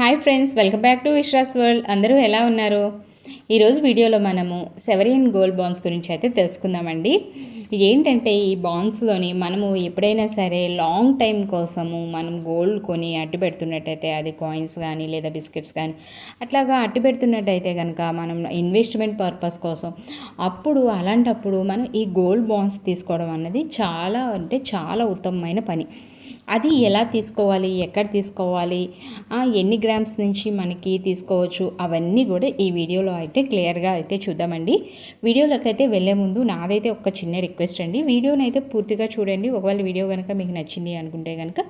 Hi friends welcome back to Vishwas world. అందరూ ఎలా ఉన్నారు? ఈరోజు వీడియోలో మనము సెవరియన్ గోల్డ్ బాండ్స్ గురించి అయితే తెలుసుకుందామండి. ఏంటంటే ఈ బాండ్స్లోని మనము ఎప్పుడైనా సరే లాంగ్ టైం కోసము మనం గోల్డ్ కొని అట్టు పెడుతున్నట్టయితే అది కాయిన్స్ కానీ లేదా బిస్కెట్స్ కానీ అట్లాగా అట్టు పెడుతున్నట్టయితే కనుక మనం ఇన్వెస్ట్మెంట్ పర్పస్ కోసం అప్పుడు అలాంటప్పుడు మనం ఈ గోల్డ్ బాండ్స్ తీసుకోవడం అన్నది చాలా అంటే చాలా ఉత్తమమైన పని. అది ఎలా తీసుకోవాలి? ఎక్కడ తీసుకోవాలి? ఎన్ని గ్రామ్స్ నుంచి మనకి తీసుకోవచ్చు? అవన్నీ కూడా ఈ వీడియోలో అయితే క్లియర్గా అయితే చూద్దామండి. వీడియోలోకి అయితే వెళ్ళే ముందు నాదైతే ఒక చిన్న రిక్వెస్ట్ అండి. వీడియోని అయితే పూర్తిగా చూడండి. ఒకవేళ వీడియో కనుక మీకు నచ్చింది అనుకుంటే కనుక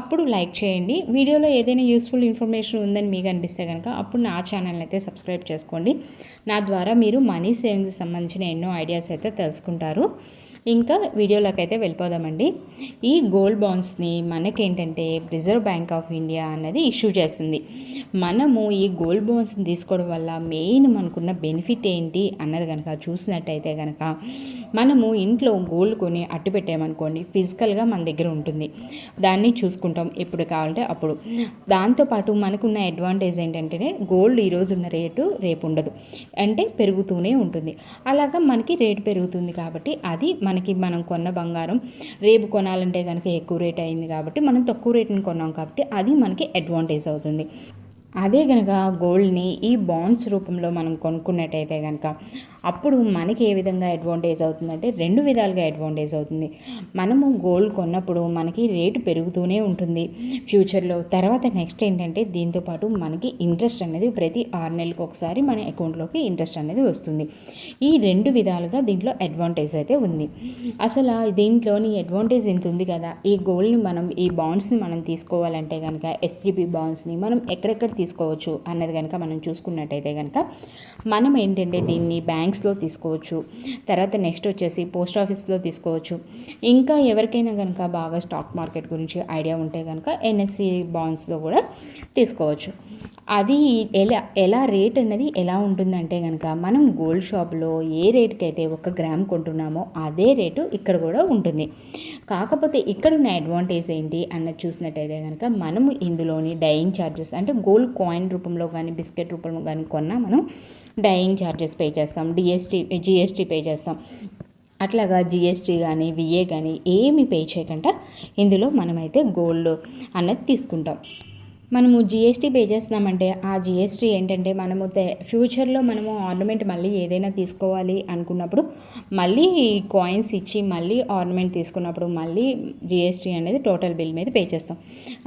అప్పుడు లైక్ చేయండి. వీడియోలో ఏదైనా యూస్ఫుల్ ఇన్ఫర్మేషన్ ఉందని మీకు అనిపిస్తే కనుక అప్పుడు నా ఛానల్ని అయితే సబ్స్క్రైబ్ చేసుకోండి. నా ద్వారా మీరు మనీ సేవింగ్స్ సంబంధించిన ఎన్నో ఐడియాస్ అయితే తెలుసుకుంటారు. ఇంకా వీడియోలోకి అయితే వెళ్ళిపోదామండి. ఈ గోల్డ్ బాండ్స్ని మనకేంటంటే రిజర్వ్ బ్యాంక్ ఆఫ్ ఇండియా అన్నది ఇష్యూ చేస్తుంది. మనము ఈ గోల్డ్ బాండ్స్ని తీసుకోవడం వల్ల మెయిన్ మనకున్న బెనిఫిట్ ఏంటి అన్నది కనుక చూసినట్టయితే కనుక మనము ఇంట్లో గోల్డ్ కొని అట్టు పెట్టామనుకోండి ఫిజికల్గా మన దగ్గర ఉంటుంది. దాన్ని చూసుకుంటాం ఎప్పుడు కావాలంటే అప్పుడు. దాంతోపాటు మనకున్న అడ్వాంటేజ్ ఏంటంటే గోల్డ్ ఈరోజు ఉన్న రేటు రేపు ఉండదు. అంటే పెరుగుతూనే ఉంటుంది. అలాగా మనకి రేటు పెరుగుతుంది కాబట్టి అది మనకి మనం కొన్న బంగారం రేపు కొనాలంటే కనుక ఎక్కువ రేట్ అయింది కాబట్టి మనం తక్కువ రేటుని కొన్నాం కాబట్టి అది మనకి అడ్వాంటేజ్ అవుతుంది. అదే కనుక గోల్డ్ని ఈ బాండ్స్ రూపంలో మనం కొనుక్కున్నట్టయితే కనుక అప్పుడు మనకి ఏ విధంగా అడ్వాంటేజ్ అవుతుందంటే రెండు విధాలుగా అడ్వాంటేజ్ అవుతుంది. మనము గోల్డ్ కొన్నప్పుడు మనకి రేటు పెరుగుతూనే ఉంటుంది. ఫ్యూచర్లో తర్వాత నెక్స్ట్ ఏంటంటే దీంతోపాటు మనకి ఇంట్రెస్ట్ అనేది ప్రతి ఆరు నెలలకు ఒకసారి మన అకౌంట్లోకి ఇంట్రెస్ట్ అనేది వస్తుంది. ఈ రెండు విధాలుగా దీంట్లో అడ్వాంటేజ్ అయితే ఉంది. అసలు దీంట్లోని అడ్వాంటేజ్ ఎంత ఉంది కదా? ఈ గోల్డ్ని మనం ఈ బాండ్స్ని మనం తీసుకోవాలంటే కనుక ఎస్టీపీ బాండ్స్ని మనం ఎక్కడెక్కడ తీసుకోవచ్చు అన్నది కనుక మనం చూసుకున్నట్టయితే కనుక మనం ఏంటంటే దీన్ని బ్యాంక్ బ్యాంక్స్లో తీసుకోవచ్చు. తర్వాత నెక్స్ట్ వచ్చేసి పోస్ట్ ఆఫీస్లో తీసుకోవచ్చు. ఇంకా ఎవరికైనా కనుక బాగా స్టాక్ మార్కెట్ గురించి ఐడియా ఉంటే కనుక ఎన్ఎస్సి బాండ్స్లో కూడా తీసుకోవచ్చు. అది ఎలా ఎలా రేట్ అన్నది ఎలా ఉంటుందంటే కనుక మనం గోల్డ్ షాప్లో ఏ రేటుకి అయితే ఒక గ్రామ్ కొంటున్నామో అదే రేటు ఇక్కడ కూడా ఉంటుంది. కాకపోతే ఇక్కడ ఉన్న అడ్వాంటేజ్ ఏంటి అన్నది చూసినట్టయితే కనుక మనము ఇందులోని డైయింగ్ ఛార్జెస్ అంటే గోల్డ్ కాయిన్ రూపంలో కానీ బిస్కెట్ రూపంలో కానీ కొన్నా మనం డైయింగ్ ఛార్జెస్ పే చేస్తాం. డిఎస్టీ జిఎస్టీ పే చేస్తాం. అట్లాగా జిఎస్టీ కానీ విఏ కానీ ఏమి పే చేయకుండా ఇందులో మనమైతే గోల్డ్ అన్నది తీసుకుంటాం. మనము జిఎస్టీ పే చేస్తున్నామంటే ఆ జిఎస్టీ ఏంటంటే మనము ఫ్యూచర్లో మనము ఆర్నమెంట్ మళ్ళీ ఏదైనా తీసుకోవాలి అనుకున్నప్పుడు మళ్ళీ కాయిన్స్ ఇచ్చి మళ్ళీ ఆర్నమెంట్ తీసుకున్నప్పుడు మళ్ళీ జిఎస్టీ అనేది టోటల్ బిల్ మీద పే చేస్తాం.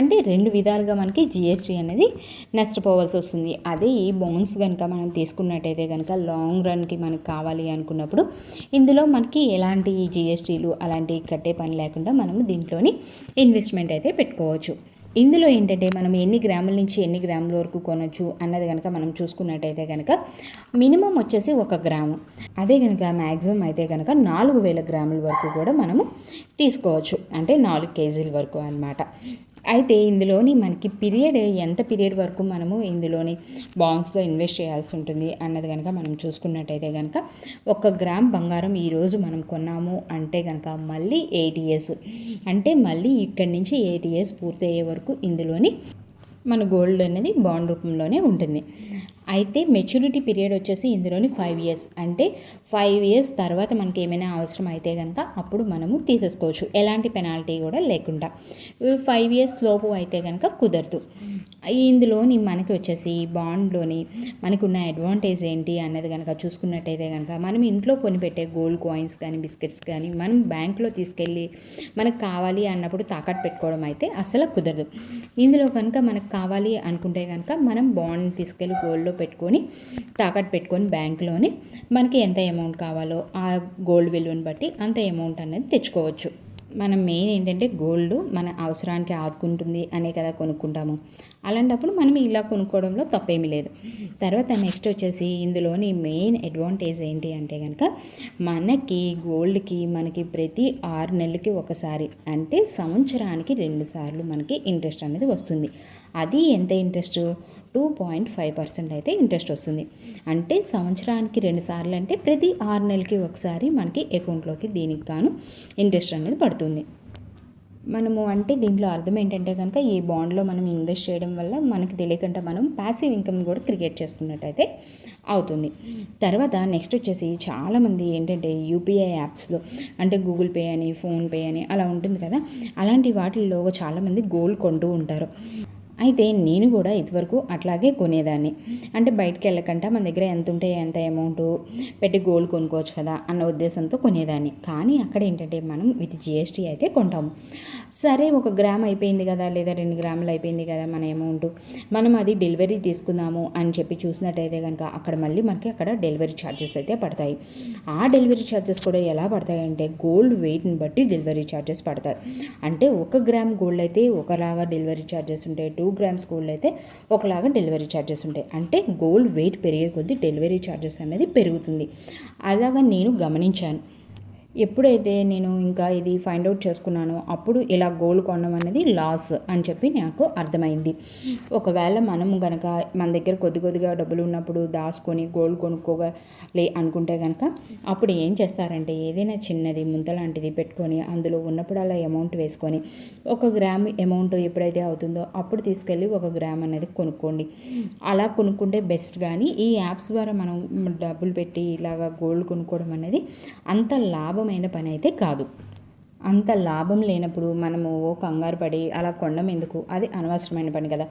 అంటే రెండు విధాలుగా మనకి జిఎస్టీ అనేది నష్టపోవాల్సి వస్తుంది. అదే ఈ బాండ్స్ కనుక మనం తీసుకున్నట్టయితే కనుక లాంగ్ రన్కి మనకు కావాలి అనుకున్నప్పుడు ఇందులో మనకి ఎలాంటి జిఎస్టీలు అలాంటివి కట్టే పని లేకుండా మనము దీంట్లోని ఇన్వెస్ట్మెంట్ అయితే పెట్టుకోవచ్చు. ఇందులో ఏంటంటే మనం ఎన్ని గ్రాముల నుంచి ఎన్ని గ్రాముల వరకు కొనొచ్చు అన్నది కనుక మనం చూసుకున్నట్టయితే కనుక మినిమం వచ్చేసి ఒక గ్రాము. అదే కనుక మ్యాక్సిమం అయితే కనుక నాలుగు వేల గ్రాముల వరకు కూడా మనము తీసుకోవచ్చు. అంటే నాలుగు కేజీల వరకు అనమాట అయితే ఇందులోని మనకి పీరియడ్ ఎంత పీరియడ్ వరకు మనము ఇందులోని బాండ్స్లో ఇన్వెస్ట్ చేయాల్సి ఉంటుంది అన్నది కనుక మనం చూసుకున్నట్టయితే కనుక ఒక గ్రామ్ బంగారం ఈరోజు మనం కొన్నాము అంటే కనుక మళ్ళీ ఎయిట్ ఇయర్స్ అంటే మళ్ళీ ఇక్కడి నుంచి ఎయిట్ ఇయర్స్ పూర్తయ్యే వరకు ఇందులోని మన గోల్డ్ అనేది బాండ్ రూపంలోనే ఉంటుంది. అయితే మెచ్యూరిటీ పీరియడ్ వచ్చేసి ఇందులోని ఫైవ్ ఇయర్స్. అంటే ఫైవ్ ఇయర్స్ తర్వాత మనకి ఏమైనా అవసరం అయితే కనుక అప్పుడు మనము తీసేసుకోవచ్చు. ఎలాంటి పెనాల్టీ కూడా లేకుండా. ఫైవ్ ఇయర్స్ లోపు అయితే కనుక కుదరదు. ఇందులోని మనకి వచ్చేసి బాండ్లోని మనకున్న అడ్వాంటేజ్ ఏంటి అన్నది కనుక చూసుకున్నట్టయితే కనుక మనం ఇంట్లో కొనిపెట్టే గోల్డ్ కాయిన్స్ కానీ బిస్కెట్స్ కానీ మనం బ్యాంకులో తీసుకెళ్ళి మనకు కావాలి అన్నప్పుడు తాకట్టు పెట్టుకోవడం అయితే అసలు కుదరదు. ఇందులో కనుక మనకు కావాలి అనుకుంటే కనుక మనం బాండ్ తీసుకెళ్ళి గోల్డ్లో పెట్టుకొని తాకట్టు పెట్టుకొని బ్యాంకులోని మనకి ఎంత అమౌంట్ కావాలో ఆ గోల్డ్ విలువను బట్టి అంత అమౌంట్ అనేది తెచ్చుకోవచ్చు. మనం మెయిన్ ఏంటంటే గోల్డ్ మన అవసరానికి ఆదుకుంటుంది అనే కదా కొనుక్కుంటాము. అలాంటప్పుడు మనం ఇలా కొనుక్కోవడంలో తప్పేమీ లేదు. తర్వాత నెక్స్ట్ వచ్చేసి ఇందులోని మెయిన్ అడ్వాంటేజ్ ఏంటి అంటే కనుక మనకి గోల్డ్కి మనకి ప్రతి ఆరు నెలలకి ఒకసారి అంటే సంవత్సరానికి రెండు సార్లు మనకి ఇంట్రెస్ట్ అనేది వస్తుంది. అది ఎంత interest two point five percent అయితే ఇంట్రెస్ట్ వస్తుంది. అంటే సంవత్సరానికి రెండు సార్లు అంటే ప్రతి ఆరు నెలలకి ఒకసారి మనకి అకౌంట్లోకి దీనికి గాను ఇంట్రెస్ట్ అనేది పడుతుంది. మనము అంటే దీంట్లో అర్థం ఏంటంటే కనుక ఈ బాండ్లో మనం ఇన్వెస్ట్ చేయడం వల్ల మనకి తెలియకుండా మనం ప్యాసివ్ ఇన్కమ్ కూడా క్రియేట్ చేసుకున్నట్టయితే అవుతుంది. తర్వాత నెక్స్ట్ వచ్చేసి చాలామంది ఏంటంటే యూపీఐ యాప్స్లో అంటే గూగుల్ పే అని ఫోన్పే అని అలా ఉంటుంది కదా. అలాంటి వాటిల్లో చాలామంది గోల్డ్ కొంటూ ఉంటారు. అయితే నేను కూడా ఇదివరకు అట్లాగే కొనేదాన్ని. అంటే బయటకు వెళ్ళకుండా మన దగ్గర ఎంత ఉంటే ఎంత అమౌంట్ పెట్టి గోల్డ్ కొనుక్కోవచ్చు కదా అన్న ఉద్దేశంతో కొనేదాన్ని. కానీ అక్కడ ఏంటంటే మనం విత్ జిఎస్టీ అయితే కొంటాము. సరే ఒక గ్రామ్ అయిపోయింది కదా లేదా రెండు గ్రాములు అయిపోయింది కదా మన అమౌంట్. మనం అది డెలివరీ తీసుకుందాము అని చెప్పి చూసినట్టయితే కనుక అక్కడ మళ్ళీ మనకి అక్కడ డెలివరీ ఛార్జెస్ అయితే పడతాయి. ఆ డెలివరీ ఛార్జెస్ కూడా ఎలా పడతాయంటే గోల్డ్ వెయిట్ని బట్టి డెలివరీ ఛార్జెస్ పడతాయి. అంటే ఒక గ్రామ్ గోల్డ్ అయితే ఒకలాగా డెలివరీ ఛార్జెస్ ఉంటాయి టూ గ్రామ్స్ గోల్డ్ అయితే ఒకలాగా డెలివరీ ఛార్జెస్ ఉంటాయి. అంటే గోల్డ్ వెయిట్ పెరిగే కొద్దీ డెలివరీ ఛార్జెస్ అనేది పెరుగుతుంది. అలాగా నేను గమనించాను. ఎప్పుడైతే నేను ఇంకా ఇది ఫైండ్ అవుట్ చేసుకున్నానో అప్పుడు ఇలా గోల్డ్ కొనడం అనేది లాస్ అని చెప్పి నాకు అర్థమైంది. ఒకవేళ మనము కనుక మన దగ్గర కొద్ది కొద్దిగా డబ్బులు ఉన్నప్పుడు దాచుకొని గోల్డ్ కొనుక్కోగలే అనుకుంటే కనుక అప్పుడు ఏం చేస్తారంటే ఏదైనా చిన్నది ముంత లాంటిది పెట్టుకొని అందులో ఉన్నప్పుడు అలా అమౌంట్ వేసుకొని ఒక గ్రామ్ అమౌంట్ ఎప్పుడైతే అవుతుందో అప్పుడు తీసుకెళ్ళి ఒక గ్రామ్ అనేది కొనుక్కోండి. అలా కొనుక్కుంటే బెస్ట్ కానీ ఈ యాప్స్ ద్వారా మనం డబ్బులు పెట్టి ఇలాగా గోల్డ్ కొనుక్కోవడం అనేది అంత లాభం సులభమైన పని అయితే కాదు. అంత లాభం లేనప్పుడు మనము ఓ కంగారు పడి అలా కొండం ఎందుకు? అది అనవసరమైన పని కదా.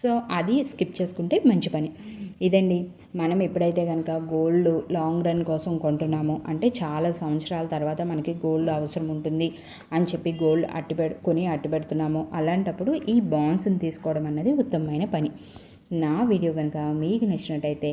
సో అది స్కిప్ చేసుకుంటే మంచి పని. ఇదండి మనం ఎప్పుడైతే కనుక గోల్డ్ లాంగ్ రన్ కోసం కొంటున్నామో అంటే చాలా సంవత్సరాల తర్వాత మనకి గోల్డ్ అవసరం ఉంటుంది అని చెప్పి గోల్డ్ అట్టి కొని అట్టి పెడుతున్నామో అలాంటప్పుడు ఈ బాండ్స్ని తీసుకోవడం అన్నది ఉత్తమమైన పని. నా వీడియో కనుక మీకు నచ్చినట్టయితే